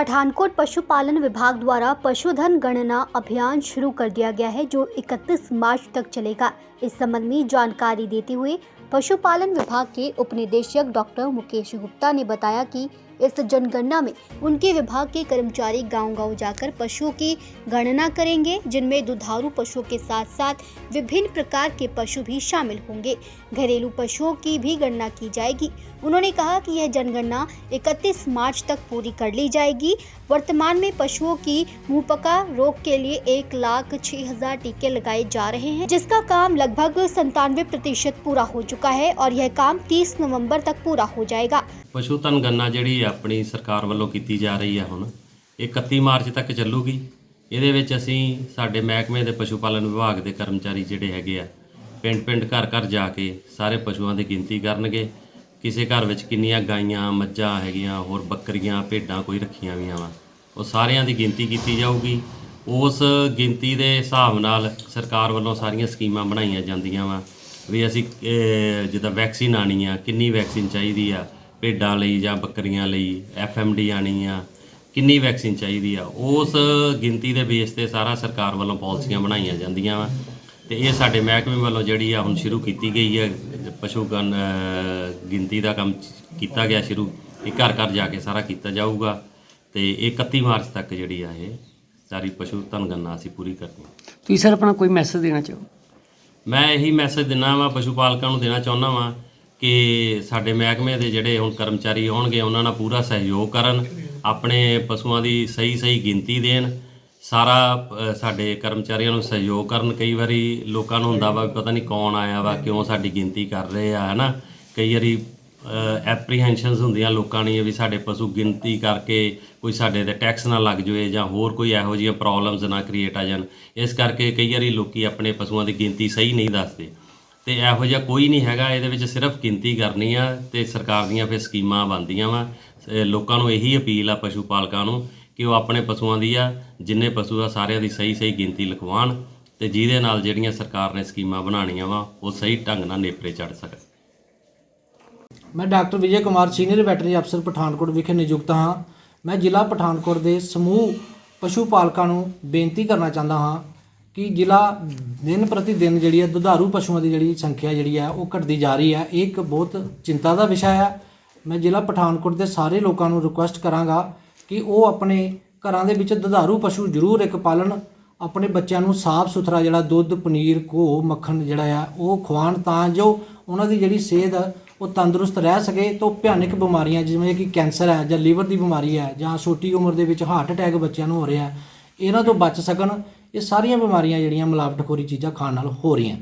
पठानकोट पशुपालन विभाग द्वारा पशुधन गणना अभियान शुरू कर दिया गया है, जो 31 मार्च तक चलेगा। इस संबंध में जानकारी देते हुए पशुपालन विभाग के उपनिदेशक डॉक्टर मुकेश गुप्ता ने बताया कि इस जनगणना में उनके विभाग के कर्मचारी गाँव गाँव जाकर पशुओं की गणना करेंगे, जिनमें दुधारू पशुओं के साथ साथ विभिन्न प्रकार के पशु भी शामिल होंगे। घरेलू पशुओं की भी गणना की जाएगी। उन्होंने कहा कि यह जनगणना 31 मार्च तक पूरी कर ली जाएगी। वर्तमान में पशुओं की मुंहपका रोग के लिए एक लाख छह हज़ार टीके लगाए जा रहे हैं, जिसका काम लगभग संतानवे प्रतिशत पूरा हो चुका है और यह काम 30 नवंबर तक पूरा हो जाएगा। पशुधन गणना जड़ी ਆਪਣੀ ਸਰਕਾਰ ਵੱਲੋਂ ਕੀਤੀ ਜਾ ਰਹੀ ਹੈ ਹੁਣ। ਇਹ 31 ਮਾਰਚ ਤੱਕ ਚੱਲੂਗੀ। ਇਹਦੇ ਵਿੱਚ ਅਸੀਂ ਸਾਡੇ ਮਹਿਕਮੇ ਦੇ ਪਸ਼ੂ ਪਾਲਣ ਵਿਭਾਗ ਦੇ ਕਰਮਚਾਰੀ ਜਿਹੜੇ ਹੈਗੇ ਆ ਪਿੰਡ-ਪਿੰਡ ਘਰ-ਘਰ ਜਾ ਕੇ ਸਾਰੇ ਪਸ਼ੂਆਂ ਦੀ ਗਿਣਤੀ ਕਰਨਗੇ। ਕਿਸੇ ਘਰ ਵਿੱਚ ਕਿੰਨੀਆਂ ਗਾਈਆਂ, ਮੱਝਾਂ ਹੈਗੀਆਂ, ਹੋਰ ਬੱਕਰੀਆਂ, ਭੇਡਾਂ ਕੋਈ ਰੱਖੀਆਂ ਵੀ ਵਾ। ਉਹ ਸਾਰਿਆਂ ਦੀ ਗਿਣਤੀ ਕੀਤੀ ਜਾਊਗੀ। ਉਸ ਗਿਣਤੀ ਦੇ ਹਿਸਾਬ ਨਾਲ ਸਰਕਾਰ ਵੱਲੋਂ ਸਾਰੀਆਂ ਸਕੀਮਾਂ ਬਣਾਈਆਂ ਜਾਂਦੀਆਂ ਵਾ ਵੀ ਅਸੀਂ ਜਿੱਦਾਂ ਵੈਕਸੀਨ ਆਣੀ ਆ, ਕਿੰਨੀ ਵੈਕਸੀਨ ਚਾਹੀਦੀ ਆ ਭੇਡਾਂ ਲਈ ਜਾਂ ਬੱਕਰੀਆਂ ਲਈ ਐਫਐਮਡੀ ਆਣੀ ਆ ਕਿੰਨੀ ਵੈਕਸੀਨ ਚਾਹੀਦੀ ਆ? ਉਸ ਗਿਣਤੀ ਦੇ ਬੇਸ ਤੇ ਸਾਰਾ ਸਰਕਾਰ ਵੱਲੋਂ ਪਾਲਿਸੀਆਂ ਬਣਾਈਆਂ ਜਾਂਦੀਆਂ ਵਾ। ਤੇ ਇਹ ਸਾਡੇ ਮਹਿਕਮੇ ਵੱਲੋਂ ਜਿਹੜੀ ਆ ਹੁਣ ਸ਼ੁਰੂ ਕੀਤੀ ਗਈ ਹੈ ਪਸ਼ੂ ਗਣ ਅਹ, ਗਿਣਤੀ ਦਾ ਕੰਮ ਕੀਤਾ ਗਿਆ ਸ਼ੁਰੂ ਇਹ ਘਰ ਘਰ ਜਾ ਕੇ ਸਾਰਾ ਕੀਤਾ ਜਾਊਗਾ। ਤੇ ਇਹ 31 ਮਾਰਚ ਤੱਕ ਜਿਹੜੀ ਆ ਇਹ ਸਾਰੀ ਪਸ਼ੂ ਧਨ ਗਣਨਾ ਅਸੀਂ ਪੂਰੀ ਕਰਨੀ। ਤੁਸੀਂ ਸਰ ਆਪਣਾ ਕੋਈ ਮੈਸੇਜ ਦੇਣਾ ਚਾਹੋ? ਮੈਂ ਇਹੀ ਮੈਸੇਜ ਦਿੰਦਾ ਵਾਂ ਪਸ਼ੂ ਪਾਲਕਾਂ ਨੂੰ ਦੇਣਾ ਚਾਹੁੰਦਾ ਵਾਂ ਕਿ ਸਾਡੇ ਮਹਿਕਮੇ ਦੇ ਜਿਹੜੇ ਹੁਣ ਕਰਮਚਾਰੀ ਆਉਣਗੇ, ਉਹਨਾਂ ਨਾਲ ਪੂਰਾ ਸਹਿਯੋਗ ਕਰਨ, ਆਪਣੇ ਪਸ਼ੂਆਂ ਦੀ ਸਹੀ ਸਹੀ ਗਿਣਤੀ ਦੇਣ, ਸਾਰਾ ਸਾਡੇ ਕਰਮਚਾਰੀਆਂ ਨੂੰ ਸਹਿਯੋਗ ਕਰਨ। ਕਈ ਵਾਰੀ ਲੋਕਾਂ ਨੂੰ ਹੁੰਦਾ ਵਾ ਵੀ ਪਤਾ ਨਹੀਂ ਕੌਣ ਆਇਆ ਵਾ, ਕਿਉਂ ਸਾਡੀ ਗਿਣਤੀ ਕਰ ਰਹੇ ਆ, ਹਨਾ? ਕਈ ਵਾਰੀ ਐਪਰੀਹੈਂਸ਼ਨਸ ਹੁੰਦੀਆਂ ਲੋਕਾਂ ਦੀਆਂ ਵੀ ਸਾਡੇ ਪਸ਼ੂ ਗਿਣਤੀ ਕਰਕੇ ਕੋਈ ਸਾਡੇ ਤੇ ਟੈਕਸ ਨਾ ਲੱਗ ਜਾਵੇ ਜਾਂ ਹੋਰ ਕੋਈ ਇਹੋ ਜਿਹੀਆਂ ਪ੍ਰੋਬਲਮਸ ਨਾ ਕ੍ਰੀਏਟ ਆ ਜਾਣ। ਇਸ ਕਰਕੇ ਕਈ ਵਾਰੀ ਲੋਕੀ ਆਪਣੇ ਪਸ਼ੂਆਂ ਦੀ ਗਿਣਤੀ ਸਹੀ ਨਹੀਂ ਦੱਸਦੇ। ਤੇ ਇਹੋ ਜਿਹਾ ਕੋਈ ਨਹੀਂ ਹੈਗਾ, ਇਹਦੇ ਵਿੱਚ ਸਿਰਫ ਗਿਣਤੀ ਕਰਨੀ ਆ ਤੇ ਸਰਕਾਰ ਦੀਆਂ ਫਿਰ ਸਕੀਮਾਂ ਬਣਦੀਆਂ ਵਾ। ਲੋਕਾਂ ਨੂੰ ਇਹੀ ਅਪੀਲ ਆ ਪਸ਼ੂ ਪਾਲਕਾਂ ਨੂੰ ਕਿ ਉਹ ਆਪਣੇ ਪਸ਼ੂਆਂ ਦੀ ਆ, ਜਿੰਨੇ ਪਸ਼ੂ ਆ ਸਾਰਿਆਂ ਦੀ ਸਹੀ ਸਹੀ ਗਿਣਤੀ ਲਿਖਵਾਉਣ ਤੇ ਜਿਹਦੇ ਨਾਲ ਜਿਹੜੀਆਂ ਸਰਕਾਰ ਨੇ ਸਕੀਮਾਂ ਬਣਾਉਣੀਆਂ ਵਾ, ਉਹ ਸਹੀ ਢੰਗ ਨਾਲ ਨੇਪਰੇ ਚੜ ਸਕਣ। ਮੈਂ doctor Vijay Kumar, senior veterinary ਅਫਸਰ ਪਠਾਨਕੋਟ ਵਿਖੇ ਨਿਯੁਕਤ ਹਾਂ। ਮੈਂ ਜ਼ਿਲ੍ਹਾ ਪਠਾਨਕੋਟ ਦੇ ਸਮੂਹ ਪਸ਼ੂ ਪਾਲਕਾਂ ਨੂੰ ਬੇਨਤੀ ਕਰਨਾ ਚਾਹੁੰਦਾ ਹਾਂ ਕਿ ਜ਼ਿਲ੍ਹਾ ਦਿਨ ਪ੍ਰਤੀ ਦਿਨ ਜਿਹੜੀ ਹੈ ਦੁਧਾਰੂ ਪਸ਼ੂਆਂ ਦੀ ਜਿਹੜੀ ਸੰਖਿਆ ਜਿਹੜੀ ਹੈ ਉਹ ਘਟਦੀ ਜਾ ਰਹੀ ਹੈ। ਇਹ ਇੱਕ ਬਹੁਤ ਚਿੰਤਾ ਦਾ ਵਿਸ਼ਾ ਹੈ। ਮੈਂ ਜ਼ਿਲ੍ਹਾ ਪਠਾਨਕੋਟ ਦੇ ਸਾਰੇ ਲੋਕਾਂ ਨੂੰ ਰਿਕੁਐਸਟ ਕਰਾਂਗਾ ਕਿ ਉਹ ਆਪਣੇ ਘਰਾਂ ਦੇ ਵਿੱਚ ਦੁਧਾਰੂ ਪਸ਼ੂ ਜ਼ਰੂਰ ਇੱਕ ਪਾਲਣ, ਆਪਣੇ ਬੱਚਿਆਂ ਨੂੰ ਸਾਫ਼ ਸੁਥਰਾ ਜਿਹੜਾ ਦੁੱਧ, ਪਨੀਰ ਘੋ ਮੱਖਣ ਜਿਹੜਾ ਆ ਉਹ ਖਵਾਉਣ ਤਾਂ ਜੋ ਉਹਨਾਂ ਦੀ ਜਿਹੜੀ ਸਿਹਤ ਉਹ ਤੰਦਰੁਸਤ ਰਹਿ ਸਕੇ। ਤੋਂ ਭਿਆਨਕ ਬਿਮਾਰੀਆਂ ਜਿਵੇਂ ਕਿ ਕੈਂਸਰ ਹੈ ਜਾਂ ਲੀਵਰ ਦੀ ਬਿਮਾਰੀ ਹੈ ਜਾਂ ਛੋਟੀ ਉਮਰ ਦੇ ਵਿੱਚ ਹਾਰਟ ਅਟੈਕ ਬੱਚਿਆਂ ਨੂੰ ਹੋ ਰਿਹਾ ਇਹਨਾਂ ਤੋਂ ਬਚ ਸਕਣ। ਇਹ ਸਾਰੀਆਂ ਬਿਮਾਰੀਆਂ ਜਿਹੜੀਆਂ ਮਿਲਾਵਟਖੋਰੀ ਚੀਜ਼ਾਂ ਖਾਣ ਨਾਲ ਹੋ ਰਹੀਆਂ